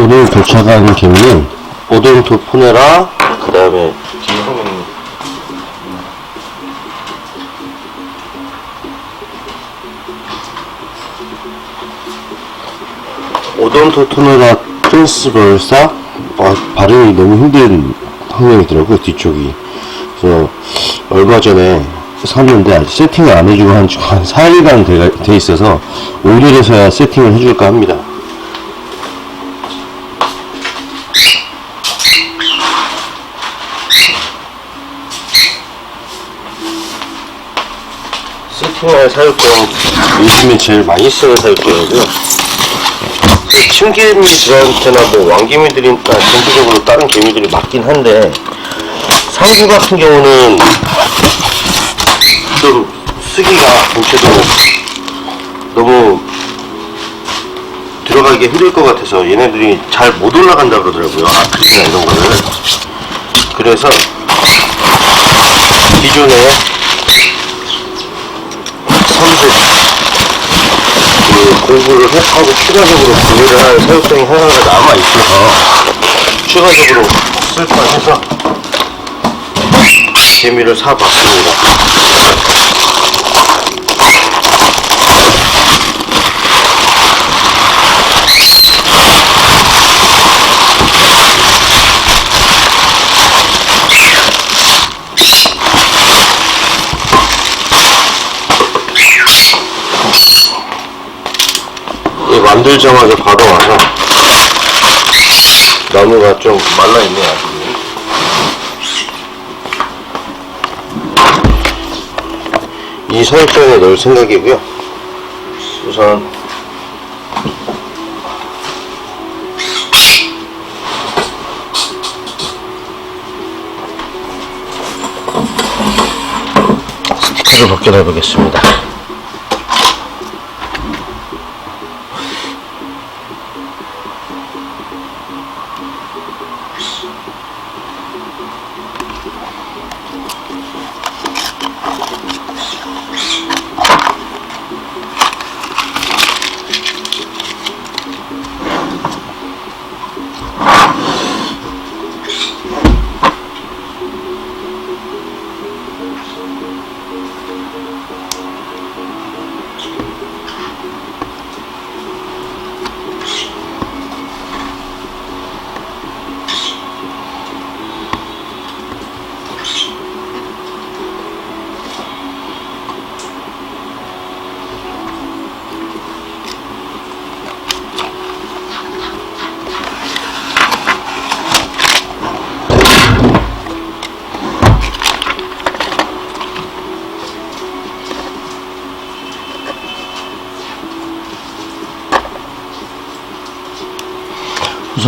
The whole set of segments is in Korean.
오늘 도착한 개미는 오돈토 포네라 그 다음에 오돈토 토네라 트랜스버사? 아, 발음이 너무 힘든 학명이더라고요 뒤쪽이. 그래서 얼마 전에 샀는데 아직 세팅을 안 해주고 한, 한 4일간 돼, 돼 있어서 오늘에서야 세팅을 해줄까 합니다 세팅할 사육종 요즘에 제일 많이 쓰는 사육종이고요. 그 침개미들한테나 뭐 왕개미들이나 전체적으로 다른 개미들이 맞긴 한데 상구 같은 경우는 좀 쓰기가 본체도 너무 들어가기 힘들 것 같아서 얘네들이 잘 못 올라간다 그러더라고요. 아크릴이나 이런 거를. 그래서 기존에 선수 그 공부를 해- 하고 추가적으로 구매를 할 사육장이 하나가 남아 있어서 추가적으로 쓸까 해서 재미를 사봤습니다. 이 만들자마자 바로 와서 나무가 좀 말라있네 아직. 이 사육장에 넣을 생각이고요. 우선 스티커를 벗겨내 보겠습니다.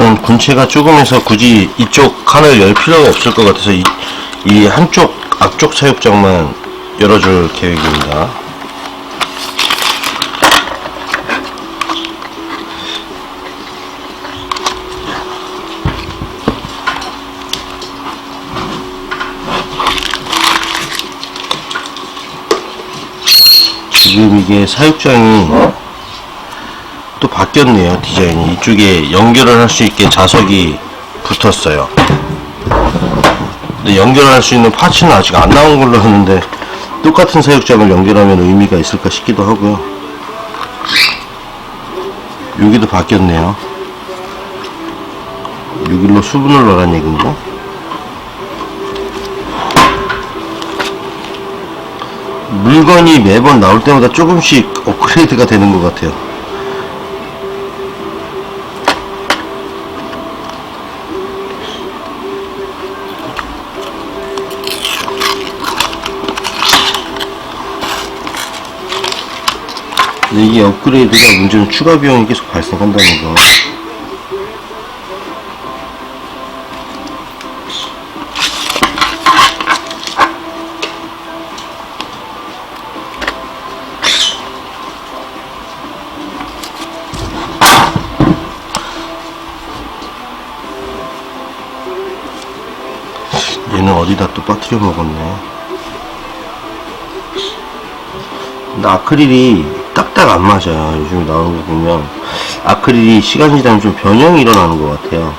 우선 군체가 조금해서 굳이 이쪽 칸을 열 필요가 없을 것 같아서 이, 이 한쪽 앞쪽 사육장만 열어줄 계획입니다. 지금 이게 사육장이 또 바뀌었네요 디자인이. 이쪽에 연결을 할 수 있게 자석이 붙었어요. 근데 연결할 수 있는 파츠는 아직 안 나온 걸로 하는데 똑같은 사육장을 연결하면 의미가 있을까 싶기도 하고요. 여기도 바뀌었네요. 여기로 수분을 넣으란 얘기인가? 물건이 매번 나올 때마다 조금씩 업그레이드가 되는 것 같아요 근데 이게 업그레이드가 문제는 추가 비용이 계속 발생한다는 거. 얘는 어디다 또 빠뜨려 먹었네. 근데 아크릴이 딱딱 안 맞아요. 요즘 나오는 거 보면 아크릴이 시간이 지나면 좀 변형이 일어나는 것 같아요.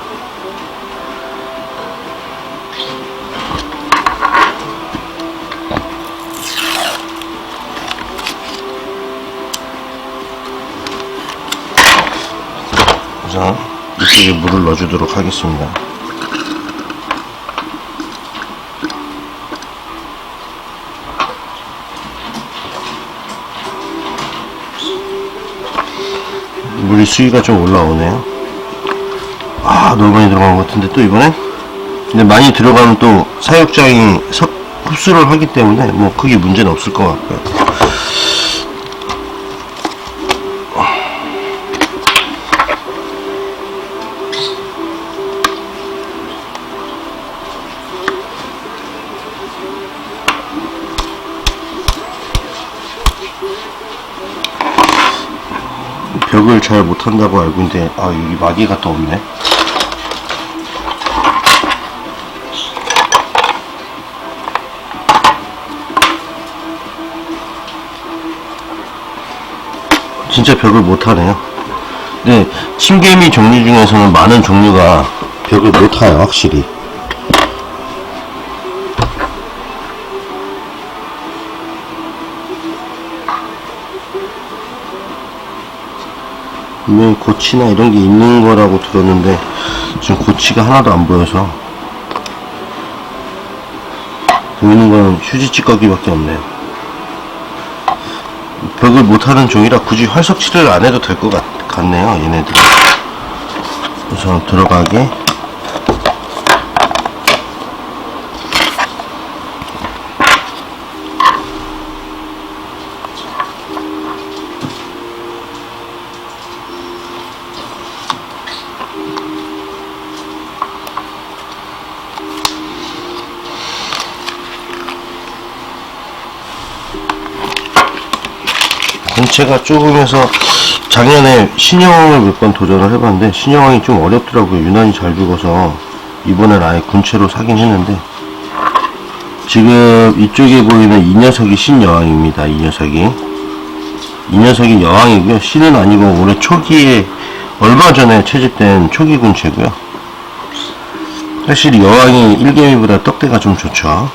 우선 이쪽에 물을 넣어주도록 하겠습니다. 물이 수위가 좀 올라오네요. 아, 너무 많이 들어간 것 같은데 또 이번엔? 근데 많이 들어가면 또 사육장이 석, 흡수를 하기 때문에 뭐 크게 문제는 없을 것 같고요. 벽을 잘 못한다고 알고 있는데 아 여기 마개가 또 없네. 진짜 벽을 못하네요. 네 침개미 종류 중에서는 많은 종류가 벽을 못타요 확실히 분명히 고치나 이런 게 있는 거라고 들었는데 지금 고치가 하나도 안 보여서 보이는 건 휴지 찌꺼기밖에 없네요. 벽을 못하는 종이라 굳이 활석칠을 안 해도 될 것 같네요 얘네들이. 우선 들어가게 전체가 조금해서 작년에 신여왕을 몇 번 도전을 해봤는데 신여왕이 좀 어렵더라고요. 유난히 잘 죽어서 이번엔 아예 군체로 사긴 했는데 지금 이쪽에 보이는 이 녀석이 신여왕입니다. 이 녀석이. 이 녀석이 여왕이고요. 신은 아니고 올해 초기에 얼마 전에 채집된 초기 군체고요. 확실히 여왕이 1개미보다 떡대가 좀 좋죠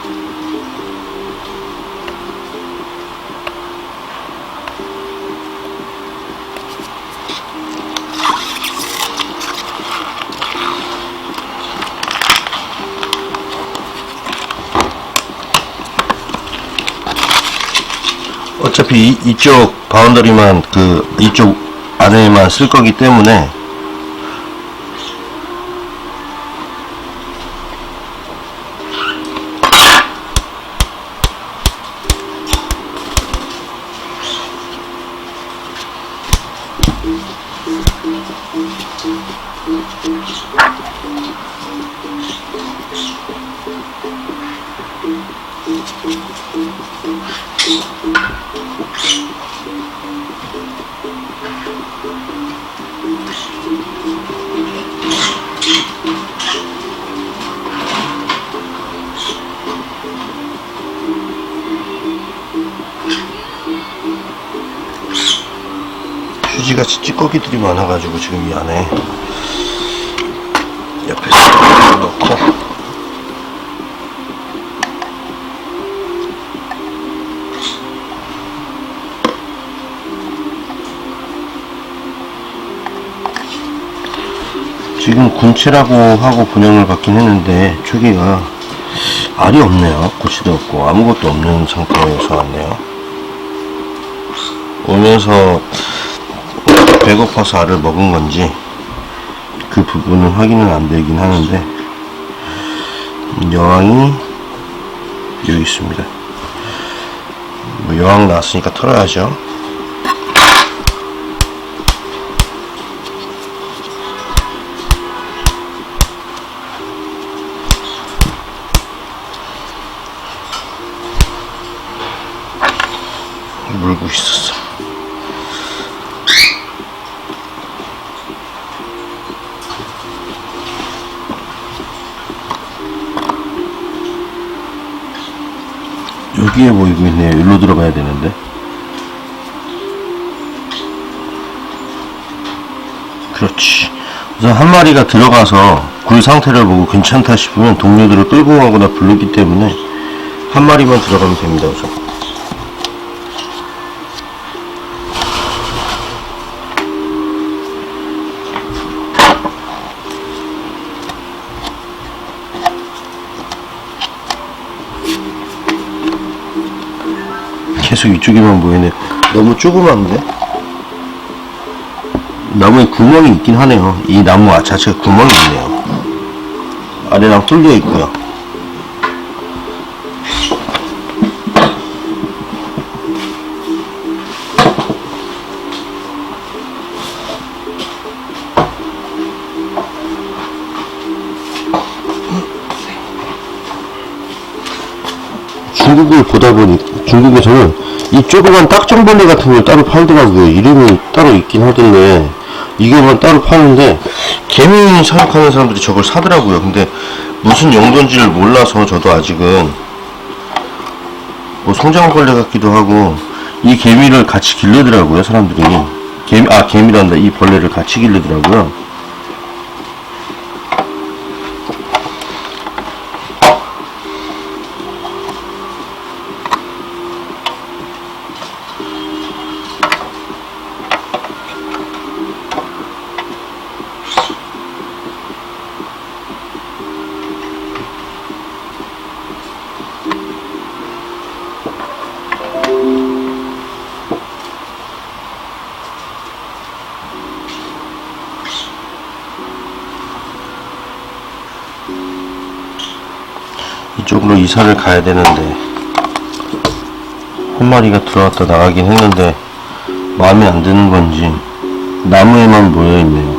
어차피 이, 이쪽 바운더리만 그 이쪽 안에만 쓸 거기 때문에 휴지같이 찌꺼기들이 많아가지고 지금 이 안에 옆에 넣고 지금 군체라고 하고 분양을 받긴 했는데 초기가 알이 없네요. 고치도 없고 아무것도 없는 상태에서 왔네요. 오면서 배고파서 알을 먹은 건지 그 부분은 확인은 안 되긴 하는데 여왕이 여기 있습니다. 뭐 여왕 나왔으니까 털어야죠 물고 있었어 여기에 보이고 있네요. 여기로 들어가야 되는데. 그렇지. 그래서 한 마리가 들어가서 굴 상태를 보고 괜찮다 싶으면 동료들을 끌고 가거나 부르기 때문에 한 마리만 들어가면 됩니다. 우선. 계속 이쪽에만 보이네. 너무 조그만데? 나무에 구멍이 있긴 하네요. 이 나무 자체가 구멍이 있네요. 아래랑 뚫려 있고요. 중국을 보다 보니 중국에서는 이 조그만 딱정벌레 같은 걸 따로 팔더라고요. 이름이 따로 있긴 하던데 이거만 따로 파는데 개미 사육하는 사람들이 저걸 사더라고요. 근데 무슨 용도인지를 몰라서 저도 아직은 뭐 송장벌레 같기도 하고 이 개미를 같이 기르더라고요. 사람들이 개미 아 개미란다 이 벌레를 같이 기르더라고요. 이쪽으로 이사를 가야 되는데 한 마리가 들어왔다 나가긴 했는데 마음에 안 드는 건지 나무에만 모여 있네요.